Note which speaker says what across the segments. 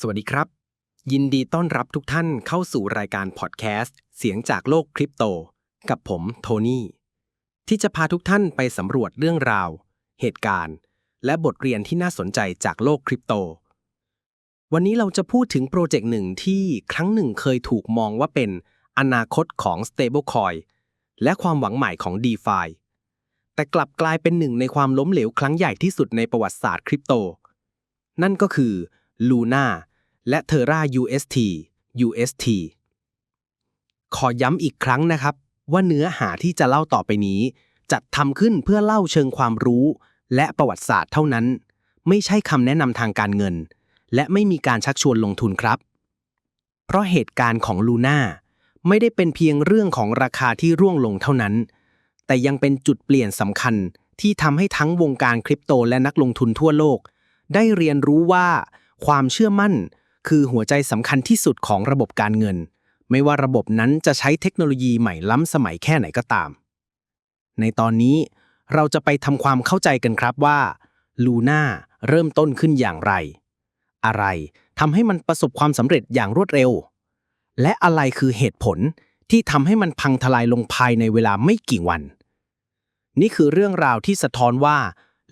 Speaker 1: สวัสดีครับ ยินดีต้อนรับทุกท่านเข้าสู่รายการพอดแคสต์เสียงจากโลกคริปโต กับผมโทนี่ ที่จะพาทุกท่านไปสำรวจเรื่องราว เหตุการณ์ และบทเรียนที่น่าสนใจจากโลกคริปโต วันนี้เราจะพูดถึงโปรเจกต์หนึ่งที่ครั้งหนึ่งเคยถูกมองว่าเป็นอนาคตของ Stablecoin และความหวังใหม่ของ DeFi แต่กลับกลายเป็นหนึ่งในความล้มเหลวครั้งใหญ่ที่สุดในประวัติศาสตร์คริปโต นั่นก็คือ Luna และ Terra UST UST ขอย้ำอีกครั้งนะครับ ว่าเนื้อหาที่จะเล่าต่อไปนี้ จัดทำขึ้นเพื่อเล่าเชิงความรู้ และประวัติศาสตร์เท่านั้น ไม่ใช่คำแนะนำทางการเงิน และไม่มีการชักชวนลงทุนครับ เพราะเหตุการณ์ของลูน่าไม่ได้เป็นเพียงเรื่องของราคาที่ร่วงลงเท่านั้น แต่ยังเป็นจุดเปลี่ยนสำคัญที่ทำให้ทั้งวงการคริปโตและนักลงทุนทั่วโลก ได้เรียนรู้ว่า ความเชื่อมั่น คือหัวใจสำคัญที่สุดของระบบการเงิน ไม่ว่าระบบนั้นจะใช้เทคโนโลยีใหม่ล้ำสมัยแค่ไหนก็ตาม ในตอนนี้เราจะไปทำความเข้าใจกันครับว่าลูน่าเริ่มต้นขึ้นอย่างไร อะไรทำให้มันประสบความสำเร็จอย่างรวดเร็ว และอะไรคือเหตุผลที่ทำให้มันพังทลายลงภายในเวลาไม่กี่วัน นี่คือเรื่องราวที่สะท้อนว่า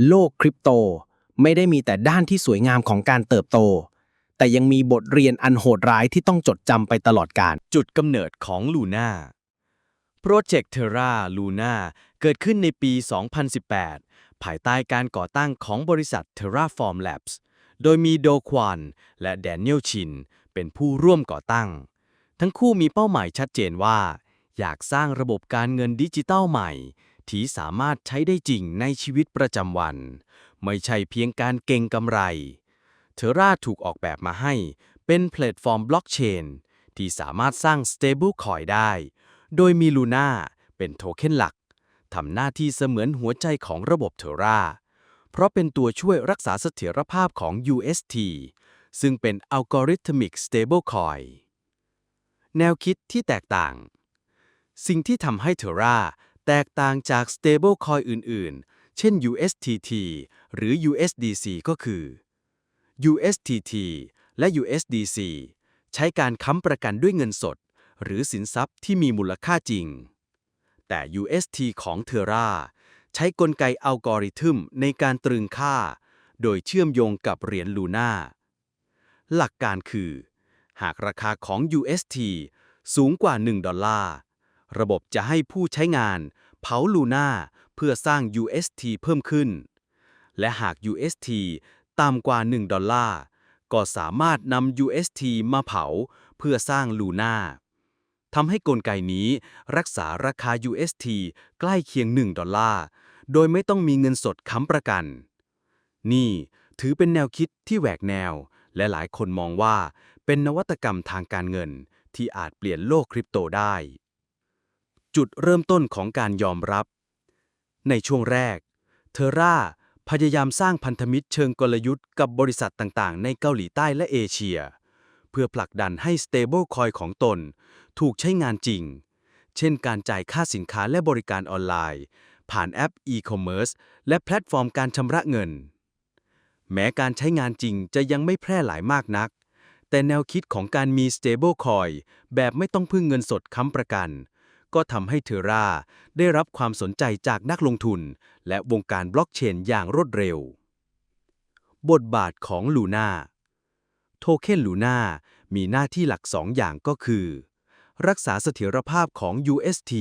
Speaker 1: โลกคริปโต ไม่ได้มีแต่ด้านที่สวยงามของการเติบโต แต่ยังมีบทเรียนอันโหดร้ายที่ต้องจดจำไปตลอดกาล
Speaker 2: จุดกำเนิดของ Luna โปรเจกต์ Terra Luna เกิดขึ้นในปี 2018 ภายใต้การก่อตั้งของบริษัท Terraform Labs โดยมีโดควานและแดเนียลชิน เป็นผู้ร่วมก่อตั้ง ทั้งคู่มีเป้าหมายชัดเจนว่า อยากสร้างระบบการเงินดิจิตัลใหม่ ที่สามารถใช้ได้จริงในชีวิตประจำวัน ไม่ใช่เพียงการเก่งกำไร เทราถูกออกแบบมาให้เป็นแพลตฟอร์มบล็อกเชนที่สามารถสร้าง Stablecoin ได้ โดยมี Luna เป็นโทเค็นหลักทำหน้าที่เสมือนหัวใจของระบบเทราเพราะเป็นตัวช่วยรักษาเสถียรภาพของ UST ซึ่งเป็น Algorithmic Stablecoin แนวคิดที่แตกต่าง สิ่งที่ทำให้เทราแตกต่างจาก Stablecoin อื่น ๆ เช่น USTT หรือ USDC ก็คือ USTT และ USDC ใช้การค้ำประกันด้วยเงินสด หรือสินทรัพย์ที่มีมูลค่าจริง แต่ UST ของ Terra ใช้กลไกอัลกอริทึมในการตรึงค่า โดยเชื่อมโยงกับเหรียญลูน่าหลักการคือ หากราคาของ UST สูงกว่า 1 ดอลลาร์ ระบบจะให้ผู้ใช้งานเผาลูน่า พื่อสร้าง UST เพิ่มขึ้น และหาก UST ต่ำกว่า 1 ดอลลาร์ ก็สามารถนำ UST มาเผาเพื่อสร้างลูน่าทำให้กลไกนี้รักษาราคา UST ใกล้เคียง 1 ดอลลาร์ โดยไม่ต้องมีเงินสดค้ำประกัน นี่ถือเป็นแนวคิดที่แหวกแนว และหลายคนมองว่าเป็นนวัตกรรมทางการเงินที่อาจเปลี่ยนโลกคริปโตได้ จุดเริ่มต้นของการยอมรับ ในช่วงแรก เทอร่าพยายามสร้างพันธมิตรเชิงกลยุทธ์กับบริษัทต่างๆ ในเกาหลีใต้และเอเชีย เพื่อผลักดันให้ Stablecoin ของตน ถูกใช้งานจริง เช่นการจ่ายค่าสินค้าและบริการออนไลน์ ผ่านแอป e-commerce และแพลตฟอร์มการชำระเงิน แม้การใช้งานจริงจะยังไม่แพร่หลายมากนัก แต่แนวคิดของการมี Stablecoin แบบไม่ต้องพึ่งเงินสดค้ำประกัน ก็ทำให้เทอร่าได้รับความสนใจจากนักลงทุน และวงการบล็อกเชนอย่างรวดเร็ว บทบาทของลูน่าโทเค็นลูน่ามีหน้าที่หลักสองอย่างก็คือ รักษาเสถียรภาพของ UST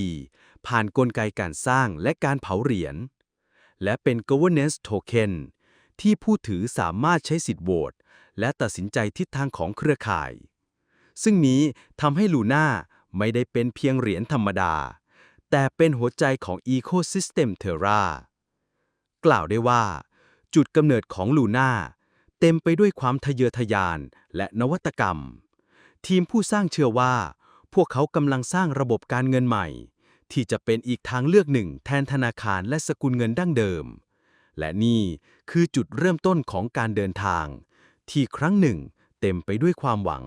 Speaker 2: ผ่านกลไกการสร้างและการเผาเหรียญ และเป็น governance token ที่ผู้ถือสามารถใช้สิทธิ์โหวตและตัดสินใจทิศทางของเครือข่าย ซึ่งนี้ทำให้ลูน่า ไม่ได้เป็นเพียงเหรียญธรรมดา แต่เป็นหัวใจของ Ecosystem Terra กล่าวได้ว่า จุดกำเนิดของลูน่าเต็มไปด้วยความทะเยอทะยานและนวัตกรรม ทีมผู้สร้างเชื่อว่า พวกเขากำลังสร้างระบบการเงินใหม่ ที่จะเป็นอีกทางเลือกหนึ่งแทนธนาคารและสกุลเงินดั้งเดิม และนี่คือจุดเริ่มต้นของการเดินทาง ที่ครั้งหนึ่งเต็มไปด้วยความหวัง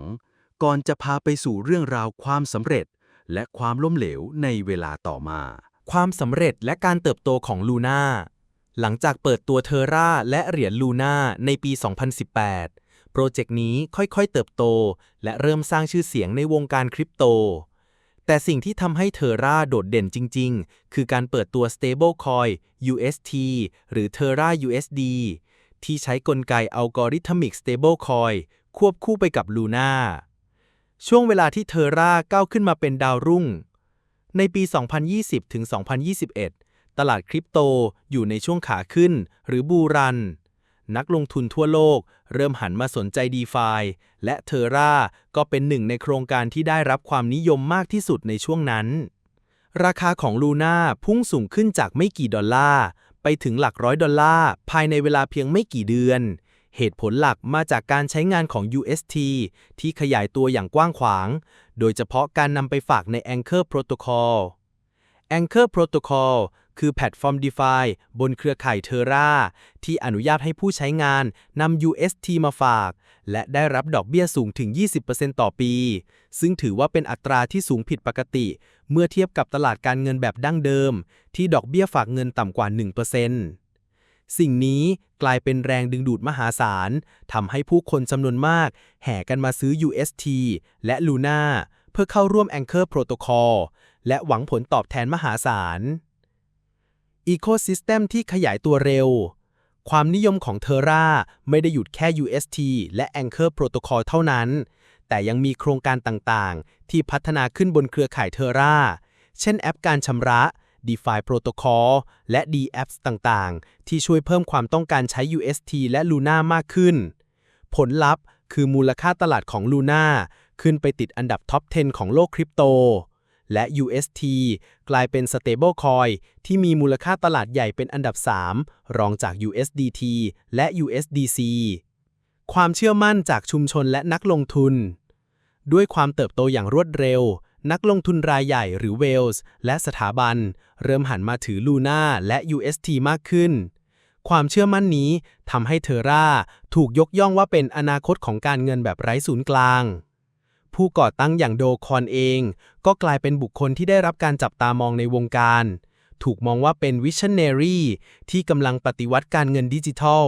Speaker 2: ก่อนจะพาไปสู่เรื่องราวความสำเร็จ และความล้มเหลวในเวลาต่อมา
Speaker 3: ความสำเร็จและการเติบโตของลูน่าหลังจากเปิดตัวเทอร่าและเหรียญลูน่าในปี 2018 โปรเจกต์นี้ค่อยๆเติบโต และเริ่มสร้างชื่อเสียงในวงการคริปโต แต่สิ่งที่ทำให้เทอร่าโดดเด่นจริงๆ คือการเปิดตัว stablecoin UST หรือ Terra USD ที่ใช้กลไก Algorithmic Stablecoin ควบคู่ไปกับ Luna ช่วงเวลาที่เทอร่าก้าวขึ้นมาเป็นดาวรุ่ง ในปี 2020 ถึง 2021 ตลาดคริปโตอยู่ในช่วงขาขึ้น หรือบูรัน นักลงทุนทั่วโลกเริ่มหันมาสนใจ d e f าและเทอร่าก็เป็นหนึ่งในโครงการที่ได้รับความนิยมมากที่สุดในช่วงนั้น ราคาของลูน่าพุ่งสูงขึ้นจากไม่กี่ดอลลาร์ ไปถึงหลักร้อยดอลลาร์ภายในเวลาเพียงไม่กี่เดือน เหตุผลหลักมาจากการใช้งานของ UST ที่ขยายตัวอย่างกว้างขวาง โดยเฉพาะการนำไปฝากใน Anchor Protocol Anchor Protocol คือแพลตฟอร์ม DeFi บนเครือข่าย Terra ที่อนุญาตให้ผู้ใช้งานนำ UST มาฝาก และได้รับดอกเบี้ยสูงถึง 20%ต่อปี ซึ่งถือว่าเป็นอัตราที่สูงผิดปกติ เมื่อเทียบกับตลาดการเงินแบบดั้งเดิม ที่ดอกเบี้ยฝากเงินต่ำกว่า 1% สิ่งนี้กลายเป็นแรงดึงดูดมหาศาลทำให้ผู้คนจำนวนมาก แห่กันมาซื้อ UST และ Luna เพื่อเข้าร่วม Anchor Protocol และหวังผลตอบแทนมหาศาล Ecosystem ที่ขยายตัวเร็ว ความนิยมของ Terra ไม่ได้หยุดแค่ UST และ Anchor Protocol เท่านั้น แต่ยังมีโครงการต่างๆ ที่พัฒนาขึ้นบนเครือข่าย Terra เช่นแอปการชำระ DeFi Protocol และ D-Apps ต่างๆ ที่ช่วยเพิ่มความต้องการใช้ UST และ Luna มากขึ้น ผลลัพธ์คือมูลค่าตลาดของ Luna ขึ้นไปติดอันดับท็อป 10 ของโลกคริปโต และ UST กลายเป็น Stablecoin ที่มีมูลค่าตลาดใหญ่เป็นอันดับ 3 รองจาก USDT และ USDC ความเชื่อมั่นจากชุมชนและนักลงทุน ด้วยความเติบโตอย่างรวดเร็ว นักลงทุนรายใหญ่หรือ Whales และสถาบัน เริ่มหันมาถือ Luna และ UST มากขึ้น ความเชื่อมั่นนี้ทำให้เทอร่าถูกยกย่องว่าเป็นอนาคตของการเงินแบบไร้ศูนย์กลาง ผู้ก่อตั้งอย่างโดคอนเอง ก็กลายเป็นบุคคลที่ได้รับการจับตามองในวงการ ถูกมองว่าเป็นวิชันเนรีที่กำลังปฏิวัติการเงินดิจิทัล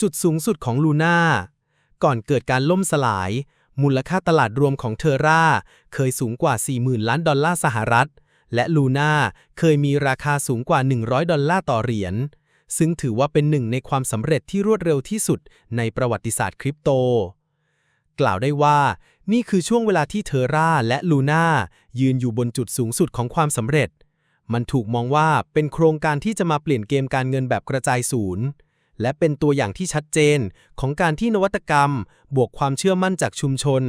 Speaker 3: จุดสูงสุดของลูน่าก่อนเกิดการล่มสลาย มูลค่าตลาดรวมของเทอร่าเคยสูงกว่า 40,000 ล้านดอลลาร์สหรัฐ และลูน่าเคยมีราคาสูงกว่า 100 ดอลลาร์ต่อเหรียญ ซึ่งถือว่าเป็นหนึ่งในความสำเร็จที่รวดเร็วที่สุดในประวัติศาสตร์คริปโต กล่าวได้ว่า นี่คือช่วงเวลาที่เทอร่าและลูน่ายืนอยู่บนจุดสูงสุดของความสำเร็จ มันถูกมองว่าเป็นโครงการที่จะมาเปลี่ยนเกมการเงินแบบกระจายศูนย์ และเป็นตัวอย่างที่ชัดเจน ของการที่นวัตกรรม บวกความเชื่อมั่นจากชุมชน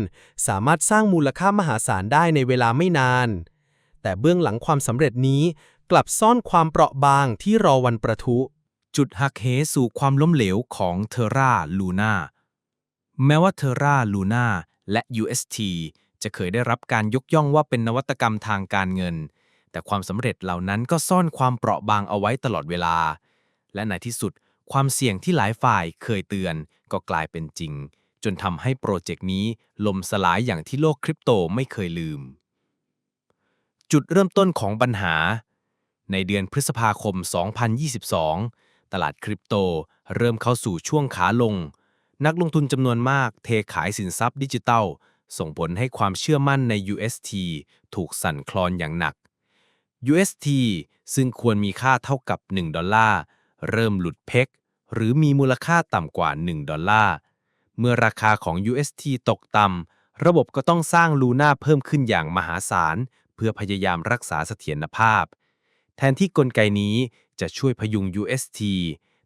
Speaker 3: สามารถสร้างมูลค่ามหาศาลได้ในเวลาไม่นาน แต่เบื้องหลังความสำเร็จนี้ กลับซ่อนความเปราะบางที่รอวันประทุ
Speaker 2: จุดหักเหสู่ความล้มเหลวของ Terra Luna แม้ว่า Terra Luna และ UST จะเคยได้รับการยกย่องว่าเป็นนวัตกรรมทางการเงิน แต่ความสำเร็จเหล่านั้นก็ซ่อนความเปราะบางเอาไว้ตลอดเวลา และในที่สุด ความเสี่ยงที่หลายฝ่ายเคยเตือนก็กลายเป็นจริง จนทำให้โปรเจกต์นี้ล่มสลายอย่างที่โลกคริปโตไม่เคยลืม จุดเริ่มต้นของปัญหา ในเดือนพฤษภาคม 2022 ตลาดคริปโตเริ่มเข้าสู่ช่วงขาลง นักลงทุนจำนวนมากเทขายสินทรัพย์ดิจิทัล ส่งผลให้ความเชื่อมั่นใน UST ถูกสั่นคลอนอย่างหนัก UST ซึ่งควรมีค่าเท่ากับ 1 ดอลลาร์ เริ่มหลุดเพก หรือมีมูลค่าต่ำกว่า 1 ดอลลาร์ เมื่อราคาของ UST ตกต่ำ ระบบก็ต้องสร้างลูน่าเพิ่มขึ้นอย่างมหาศาล เพื่อพยายามรักษาเสถียรภาพ แทนที่กลไกนี้จะช่วยพยุง UST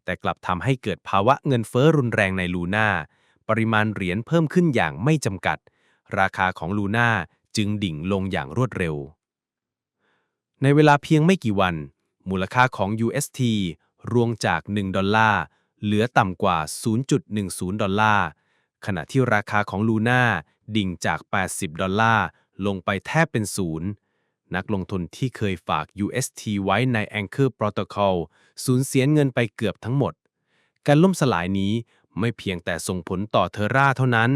Speaker 2: แต่กลับทำให้เกิดภาวะเงินเฟ้อรุนแรงในลูน่า ปริมาณเหรียญเพิ่มขึ้นอย่างไม่จำกัด ราคาของลูน่าจึงดิ่งลงอย่างรวดเร็ว ในเวลาเพียงไม่กี่วัน มูลค่าของ UST ร่วงจาก 1 ดอลลาร์ เหลือต่ำกว่า 0.10 ดอลลาร์ ขณะที่ราคาของลูน่าดิ่งจาก 80 ดอลลาร์ ลงไปแทบเป็นศูนย์นักลงทุนที่เคยฝาก UST ไว้ใน Anchor Protocol สูญเสียเงินไปเกือบทั้งหมด การล่มสลายนี้ไม่เพียงแต่ส่งผลต่อเทอร่าเท่านั้น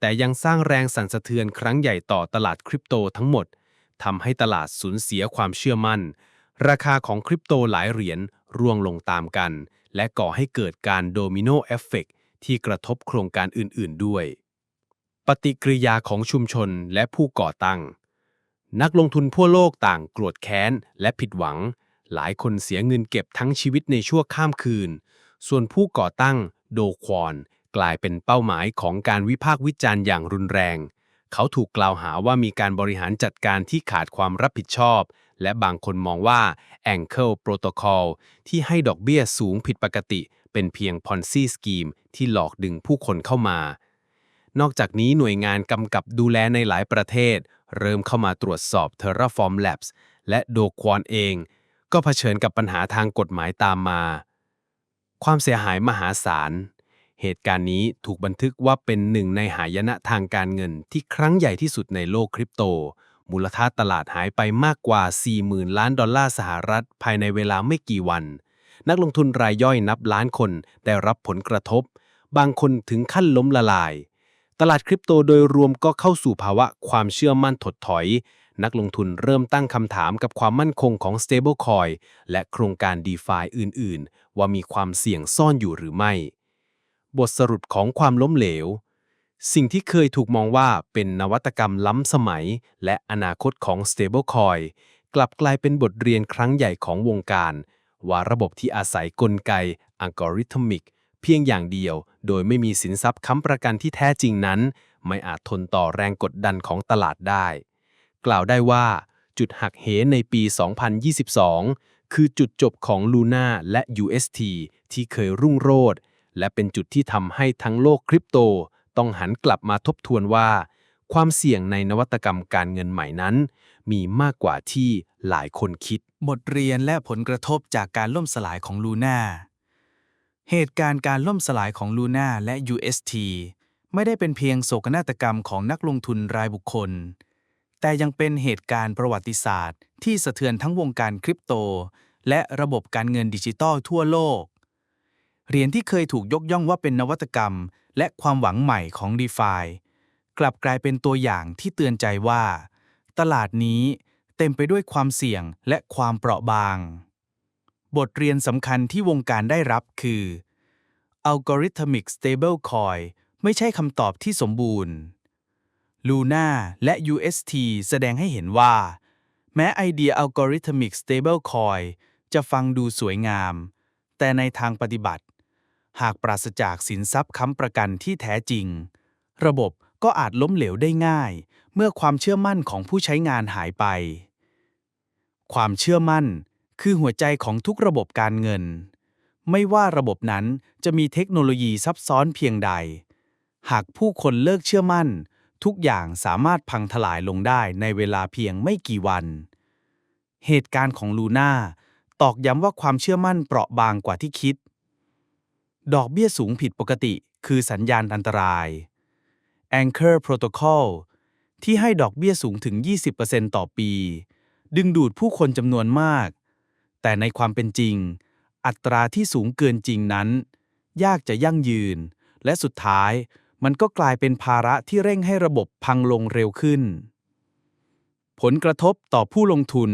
Speaker 2: แต่ยังสร้างแรงสั่นสะเทือนครั้งใหญ่ต่อตลาดคริปโตทั้งหมดทำให้ตลาดสูญเสียความเชื่อมั่น ราคาของคริปโตหลายเหรียญ ร่วงลงตามกัน และก่อให้เกิดการโดมิโนเอฟเฟกต์ที่กระทบโครงการอื่น ๆ ด้วย ปฏิกิริยาของชุมชนและผู้ก่อตั้ง นักลงทุนทั่วโลกต่างโกรธแค้นและผิดหวัง หลายคนเสียเงินเก็บทั้งชีวิตในชั่วข้ามคืน ส่วนผู้ก่อตั้งโดควอนกลายเป็นเป้าหมายของการวิพากษ์วิจารณ์อย่างรุนแรง เขาถูกกล่าวหาว่ามีการบริหารจัดการที่ขาดความรับผิดชอบ และบางคนมองว่า Ankle Protocol ที่ให้ดอกเบี้ยสูงผิดปกติ เป็นเพียง Ponzi Scheme ที่หลอกดึงผู้คนเข้ามา นอกจากนี้หน่วยงานกำกับดูแลในหลายประเทศ เริ่มเข้ามาตรวจสอบ Terraform Labs และโดควอนเอง ก็เผชิญกับปัญหาทางกฎหมายตามมา ความเสียหายมหาศาล เหตุการณ์นี้ถูกบันทึกว่าเป็นหนึ่งในหายนะทางการเงินที่ครั้งใหญ่ที่สุดในโลกคริปโต มูลค่าตลาดหายไปมากกว่า 40,000 ล้านดอลลาร์สหรัฐ ภายในเวลาไม่กี่วัน นักลงทุนรายย่อยนับล้านคนได้รับผลกระทบ บางคนถึงขั้นล้มละลาย ตลาดคริปโตโดยรวมก็เข้าสู่ภาวะความเชื่อมั่นถดถอย นักลงทุนเริ่มตั้งคำถามกับความมั่นคงของ stablecoin และโครงการ DeFi อื่น ๆ ว่ามีความเสี่ยงซ่อนอยู่หรือไม่ บทสรุปของความล้มเหลว สิ่งที่เคยถูกมองว่าเป็นนวัตกรรมล้ำสมัย และอนาคตของ stablecoin กลับกลายเป็นบทเรียนครั้งใหญ่ของวงการ ว่าระบบที่อาศัยกลไกอัลกอริทึมิก เพียงอย่างเดียว โดยไม่มีสินทรัพย์ค้ำประกันที่แท้จริงนั้น ไม่อาจทนต่อแรงกดดันของตลาดได้ กล่าวได้ว่า จุดหักเหในปี 2022 คือจุดจบของ Luna และ UST ที่เคยรุ่งโรจน์และเป็นจุดที่ทำให้ทั้งโลกคริปโต ต้องหันกลับมาทบทวนว่า ความเสี่ยงในนวัตกรรมการเงินใหม่นั้น มีมากกว่าที่หลายคนคิด
Speaker 4: บทเรียนและผลกระทบจากการล่มสลายของลูน่าเหตุการณ์การล่มสลายของลูน่าและ UST ไม่ได้เป็นเพียงโศกนาฏกรรมของนักลงทุนรายบุคคล แต่ยังเป็นเหตุการณ์ประวัติศาสตร์ ที่สะเทือนทั้งวงการคริปโต และระบบการเงินดิจิตอลทั่วโลก เหรียญที่เคยถูกยกย่องว่าเป็นนวัตกรรม และความหวังใหม่ของ d e f i กลับกลายเป็นตัวอย่างที่เตือนใจว่า ตลาดนี้เต็มไปด้วยความเสี่ยงและความเปราะบาง บทเรียนสำคัญที่วงการได้รับคือ Algorithmic Stablecoin ไม่ใช่คำตอบที่สมบูรณ์ Luna และ UST แสดงให้เห็นว่า แม้ไอเดีย Algorithmic Stablecoin จะฟังดูสวยงาม แต่ในทางปฏิบัติ หากปราศจากสินทรัพย์ค้ำประกันที่แท้จริง ระบบก็อาจล้มเหลวได้ง่าย เมื่อความเชื่อมั่นของผู้ใช้งานหายไป ความเชื่อมั่นคือหัวใจของทุกระบบการเงิน ไม่ว่าระบบนั้นจะมีเทคโนโลยีซับซ้อนเพียงใด หากผู้คนเลิกเชื่อมั่น ทุกอย่างสามารถพังทลายลงได้ในเวลาเพียงไม่กี่วัน เหตุการณ์ของลูน่าตอกย้ำว่าความเชื่อมั่นเปราะบางกว่าที่คิด ดอกเบี้ยสูงผิดปกติคือสัญญาณอันตราย Anchor Protocol ที่ให้ดอกเบี้ยสูงถึง 20%ต่อปี ดึงดูดผู้คนจำนวนมาก แต่ในความเป็นจริง อัตราที่สูงเกินจริงนั้น ยากจะยั่งยืน และสุดท้ายมันก็กลายเป็นภาระที่เร่งให้ระบบพังลงเร็วขึ้น ผลกระทบต่อผู้ลงทุน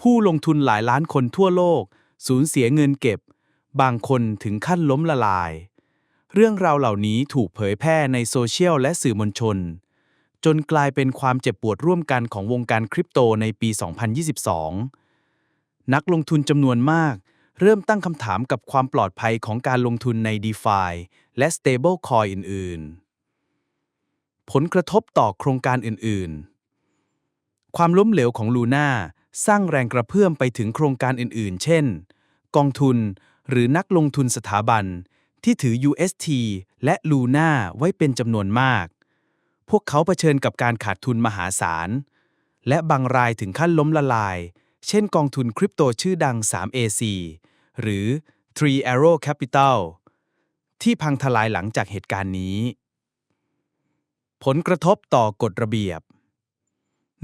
Speaker 4: ผู้ลงทุนหลายล้านคนทั่วโลก สูญเสียเงินเก็บ บางคนถึงขั้นล้มละลาย เรื่องราวเหล่านี้ถูกเผยแพร่ในโซเชียลและสื่อมวลชน จนกลายเป็นความเจ็บปวดร่วมกันของวงการคริปโตในปี 2022 นักลงทุนจำนวนมาก เริ่มตั้งคำถามกับความปลอดภัยของการลงทุนใน DeFi และ Stablecoin อื่น ๆ ผลกระทบต่อโครงการอื่น ๆ ความล้มเหลวของ Luna สร้างแรงกระเพื่อมไปถึงโครงการอื่น ๆ เช่น กองทุน หรือนักลงทุนสถาบัน ที่ถือ UST และ Luna ไว้เป็นจำนวนมาก พวกเขาเผชิญกับการขาดทุนมหาศาล และบางรายถึงขั้นล้มละลาย เช่นกองทุนคริปโตชื่อดัง 3AC หรือ Three Arrow Capital ที่พังทลายหลังจากเหตุการณ์นี้ ผลกระทบต่อกฎระเบียบ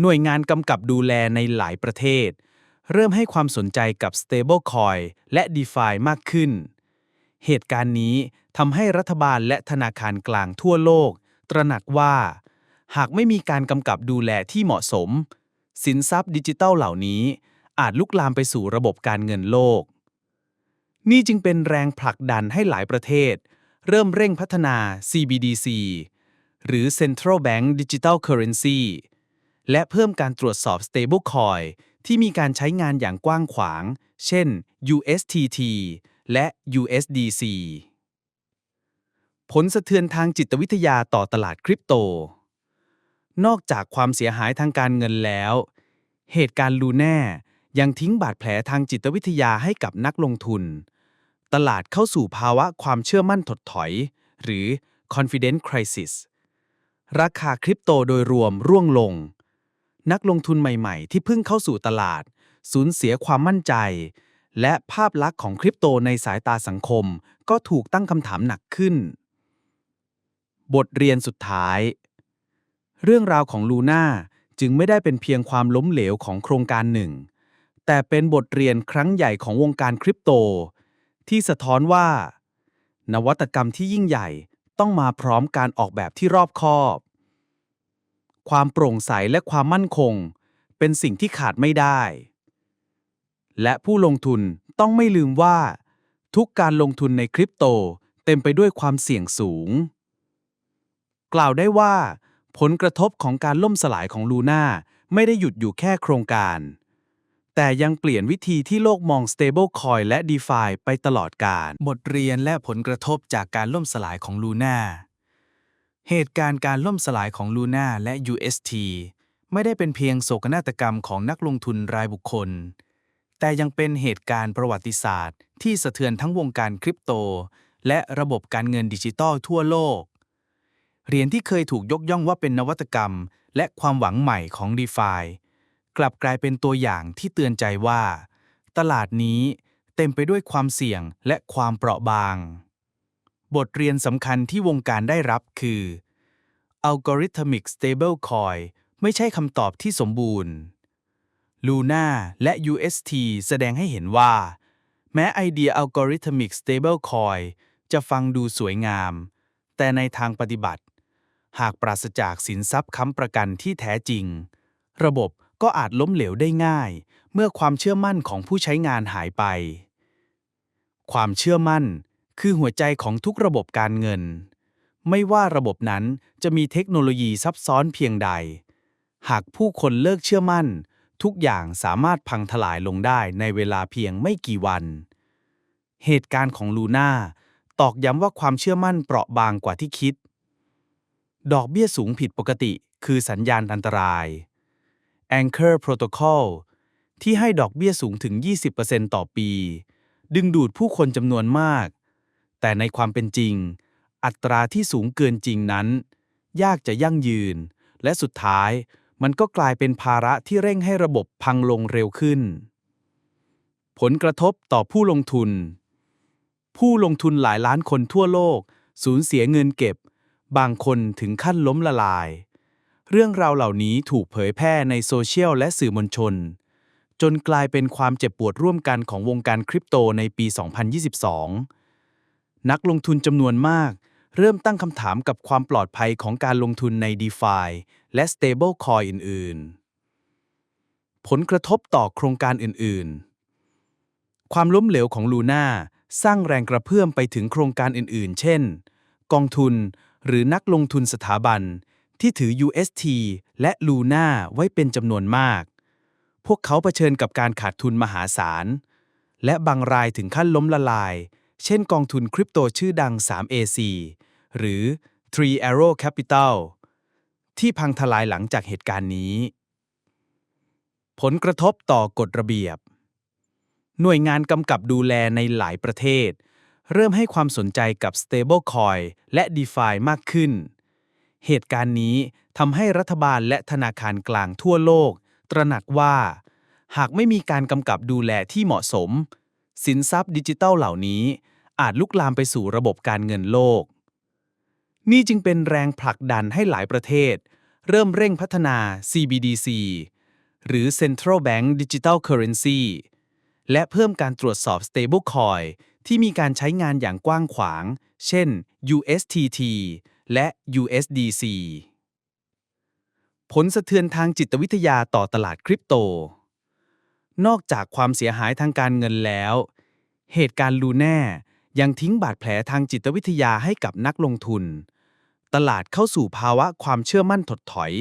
Speaker 4: หน่วยงานกำกับดูแลในหลายประเทศ เริ่มให้ความสนใจกับ Stablecoin และ DeFi มากขึ้น เหตุการณ์นี้ทำให้รัฐบาลและธนาคารกลางทั่วโลก ตระหนักว่า หากไม่มีการกำกับดูแลที่เหมาะสม สินทรัพย์ดิจิทัลเหล่านี้ อาจลุกลามไปสู่ระบบการเงินโลก นี่จึงเป็นแรงผลักดันให้หลายประเทศ เริ่มเร่งพัฒนา CBDC หรือ Central Bank Digital Currency และเพิ่มการตรวจสอบ stablecoin ที่มีการใช้งานอย่างกว้างขวาง เช่น USTT และ USDC ผลสะเทือนทางจิตวิทยาต่อตลาดคริปโต นอกจากความเสียหายทางการเงินแล้ว เหตุการณ์ลูแน่ยังทิ้งบาดแผลทางจิตวิทยาให้กับนักลงทุน ตลาดเข้าสู่ภาวะความเชื่อมั่นถดถอย หรือ confidence crisis ราคาคริปโตโดยรวมร่วงลง นักลงทุนใหม่ๆ ที่เพิ่งเข้าสู่ตลาด สูญเสียความมั่นใจ และภาพลักษณ์ของคริปโตในสายตาสังคม ก็ถูกตั้งคำถามหนักขึ้น บทเรียนสุดท้าย เรื่องราวของลูน่าจึงไม่ได้เป็นเพียงความล้มเหลวของโครงการหนึ่ง แต่เป็นบทเรียนครั้งใหญ่ของวงการคริปโต ที่สะท้อนว่า นวัตกรรมที่ยิ่งใหญ่ต้องมาพร้อมการออกแบบที่รอบคอบ ความโปร่งใสและความมั่นคง เป็นสิ่งที่ขาดไม่ได้ และผู้ลงทุนต้องไม่ลืมว่า ทุกการลงทุนในคริปโตเต็มไปด้วยความเสี่ยงสูง กล่าวได้ว่า ผลกระทบของการล่มสลายของลูน่าไม่ได้หยุดอยู่แค่โครงการ แต่ยังเปลี่ยนวิธีที่โลกมอง stablecoin และ DeFi ไปตลอดกาลบทเรียนและผลกระทบจากการล่มสลายของลูน่า เหตุการณ์การล่มสลายของลูน่าและ UST ไม่ได้เป็นเพียงโศกนาฏกรรมของนักลงทุนรายบุคคล แต่ยังเป็นเหตุการณ์ประวัติศาสตร์ ที่สะเทือนทั้งวงการคริปโต และระบบการเงินดิจิตอลทั่วโลก เหรียญที่เคยถูกยกย่องว่าเป็นนวัตกรรม และความหวังใหม่ของ d e f i กลับกลายเป็นตัวอย่างที่เตือนใจว่า ตลาดนี้เต็มไปด้วยความเสี่ยงและความเปราะบาง บทเรียนสำคัญที่วงการได้รับคือ Algorithmic Stablecoin ไม่ใช่คำตอบที่สมบูรณ์ Luna และ UST แสดงให้เห็นว่า แม้ไอเดีย Algorithmic Stablecoin จะฟังดูสวยงาม แต่ในทางปฏิบัติ หากปราศจากสินทรัพย์ค้ำประกันที่แท้จริง ระบบก็อาจล้มเหลวได้ง่าย เมื่อความเชื่อมั่นของผู้ใช้งานหายไป ความเชื่อมั่น คือหัวใจของทุกระบบการเงิน ไม่ว่าระบบนั้นจะมีเทคโนโลยีซับซ้อนเพียงใด หากผู้คนเลิกเชื่อมั่น ทุกอย่างสามารถพังทลายลงได้ในเวลาเพียงไม่กี่วัน เหตุการณ์ของลูน่าตอกย้ำว่าความเชื่อมั่นเปราะบางกว่าที่คิด ดอกเบี้ยสูงผิดปกติคือสัญญาณอันตราย Anchor Protocol ที่ให้ดอกเบี้ยสูงถึง 20%ต่อปี ดึงดูดผู้คนจำนวนมาก แต่ในความเป็นจริง อัตราที่สูงเกินจริงนั้น ยากจะยั่งยืน และสุดท้ายมันก็กลายเป็นภาระที่เร่งให้ระบบพังลงเร็วขึ้น ผลกระทบต่อผู้ลงทุน ผู้ลงทุนหลายล้านคนทั่วโลก สูญเสียเงินเก็บ บางคนถึงขั้นล้มละลาย เรื่องราวเหล่านี้ถูกเผยแพร่ในโซเชียลและสื่อมวลชน จนกลายเป็นความเจ็บปวดร่วมกันของวงการคริปโตในปี 2022 นักลงทุนจำนวนมาก เริ่มตั้งคำถามกับความปลอดภัยของการลงทุนใน DeFi และ Stablecoin อื่น ๆ ผลกระทบต่อโครงการอื่น ๆ ความล้มเหลวของลูน่าสร้างแรงกระเพื่อมไปถึงโครงการอื่น ๆ เช่น กองทุนหรือนักลงทุนสถาบันที่ถือ UST และ Luna ไว้เป็นจำนวนมาก พวกเขาเผชิญกับการขาดทุนมหาศาล และบางรายถึงขั้นล้มละลาย เช่นกองทุนคริปโตชื่อดัง 3AC หรือ Three Arrow Capital ที่พังทลายหลังจากเหตุการณ์นี้ ผลกระทบต่อกฎระเบียบ หน่วยงานกำกับดูแลในหลายประเทศ เริ่มให้ความสนใจกับ Stablecoin และ DeFi มากขึ้น เหตุการณ์นี้ทำให้รัฐบาลและธนาคารกลางทั่วโลก ตระหนักว่า หากไม่มีการกำกับดูแลที่เหมาะสม สินทรัพย์ดิจิทัลเหล่านี้ อาจลุกลามไปสู่ระบบการเงินโลก นี่จึงเป็นแรงผลักดันให้หลายประเทศ เริ่มเร่งพัฒนา CBDC หรือ Central Bank Digital Currency และเพิ่มการตรวจสอบ stablecoin ที่มีการใช้งานอย่างกว้างขวาง เช่น USTT และ USDC ผลสะเทือนทางจิตวิทยาต่อตลาดคริปโต นอกจากความเสียหายทางการเงินแล้ว เหตุการณ์ลูแน่ยังทิ้งบาดแผลทางจิตวิทยาให้กับนักลงทุน ตลาดเข้าสู่ภาวะความเชื่อมั่นถดถอย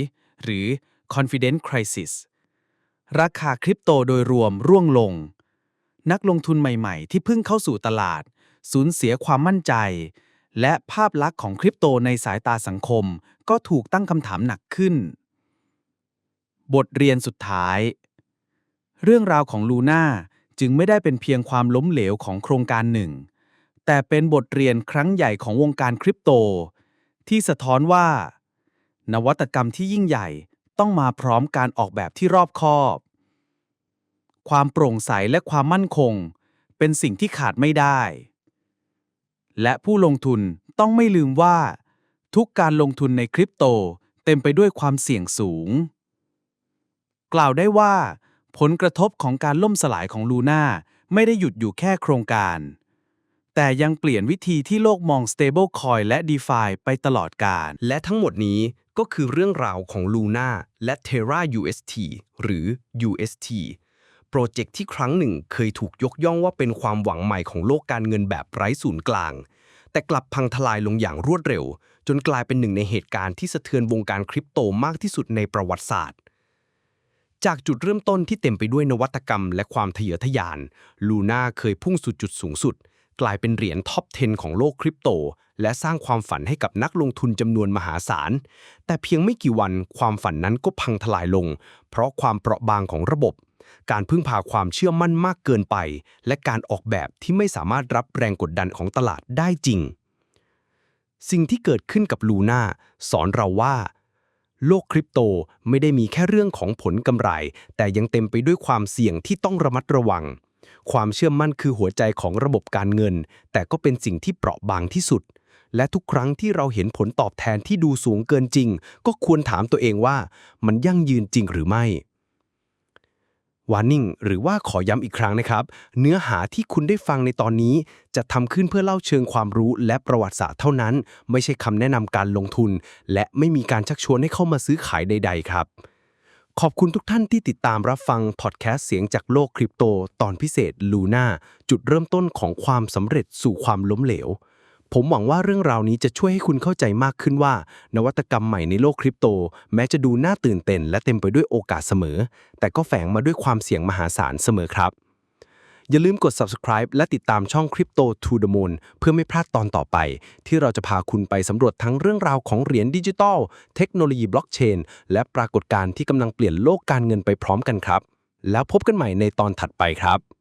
Speaker 4: หรือ confidence crisis ราคาคริปโตโดยรวมร่วงลง นักลงทุนใหม่ๆ ที่เพิ่งเข้าสู่ตลาด สูญเสียความมั่นใจ และภาพลักษณ์ของคริปโตในสายตาสังคมก็ถูกตั้งคำถามหนักขึ้น บทเรียนสุดท้าย เรื่องราวของลูน่าจึงไม่ได้เป็นเพียงความล้มเหลวของโครงการหนึ่ง แต่เป็นบทเรียนครั้งใหญ่ของวงการคริปโต ที่สะท้อนว่า นวัตกรรมที่ยิ่งใหญ่ต้องมาพร้อมการออกแบบที่รอบคอบ ความโปร่งใสและความมั่นคง เป็นสิ่งที่ขาดไม่ได้ และผู้ลงทุนต้องไม่ลืมว่า ทุกการลงทุนในคริปโตเต็มไปด้วยความเสี่ยงสูง กล่าวได้ว่า ผลกระทบของการล่มสลายของลูน่าไม่ได้หยุดอยู่แค่โครงการ แต่ยังเปลี่ยนวิธีที่โลกมอง stablecoin และ DeFi ไปตลอดกาล
Speaker 2: และทั้งหมดนี้ก็คือเรื่องราวของ Luna และ Terra UST หรือ UST โปรเจกต์ที่ครั้งหนึ่งเคยถูกยกย่องว่าเป็นความหวังใหม่ของโลกการเงินแบบไร้ศูนย์กลาง แต่กลับพังทลายลงอย่างรวดเร็ว จนกลายเป็นหนึ่งในเหตุการณ์ที่สะเทือนวงการคริปโตมากที่สุดในประวัติศาสตร์ จากจุดเริ่มต้นที่เต็มไปด้วยนวัตกรรมและความทะเยอทะยาน ลูน่าเคยพุ่งสู่จุดสูงสุด กลายเป็นเหรียญท็อป 10 ของโลกคริปโต และสร้างความฝันให้กับนักลงทุนจำนวนมหาศาล แต่เพียงไม่กี่วันความฝันนั้นก็พังทลายลง เพราะความเปราะบางของระบบ การพึ่งพาความเชื่อมั่นมากเกินไป และการออกแบบที่ไม่สามารถรับแรงกดดันของตลาดได้จริง สิ่งที่เกิดขึ้นกับลูน่าสอนเราว่า โลกคริปโตไม่ได้มีแค่เรื่องของผลกำไร แต่ยังเต็มไปด้วยความเสี่ยงที่ต้องระมัดระวัง ความเชื่อมั่นคือหัวใจของระบบการเงิน แต่ก็เป็นสิ่งที่เปราะบางที่สุด และทุกครั้งที่เราเห็นผลตอบแทนที่ดูสูงเกินจริง ก็ควรถามตัวเองว่า มันยั่งยืนจริงหรือไม่ วาร์นิ่งหรือว่าขอย้ำอีกครั้งนะครับ เนื้อหาที่คุณได้ฟังในตอนนี้ จะทำขึ้นเพื่อเล่าเชิงความรู้และประวัติศาสตร์เท่านั้น ไม่ใช่คำแนะนำการลงทุน และไม่มีการชักชวนให้เข้ามาซื้อขายใด ๆ ครับ ขอบคุณทุกท่านที่ติดตามรับฟังพอดแคสต์เสียงจากโลกคริปโต ตอนพิเศษลูน่าจุดเริ่มต้นของความสำเร็จสู่ความล้มเหลว ผมหวังว่าเรื่องราวนี้จะช่วยให้คุณเข้าใจมากขึ้นว่า นวัตกรรมใหม่ในโลกคริปโต แม้จะดูน่าตื่นเต้นและเต็มไปด้วยโอกาสเสมอ แต่ก็แฝงมาด้วยความเสี่ยงมหาศาลเสมอครับ อย่าลืมกด subscribe และติดตามช่อง Crypto to the Moon เพื่อไม่พลาดตอนต่อไป ที่เราจะพาคุณไปสำรวจทั้งเรื่องราวของเหรียญดิจิทัล เทคโนโลยีบล็อกเชน และปรากฏการณ์ที่กำลังเปลี่ยนโลกการเงินไปพร้อมกันครับ แล้วพบกันใหม่ในตอนถัดไปครับ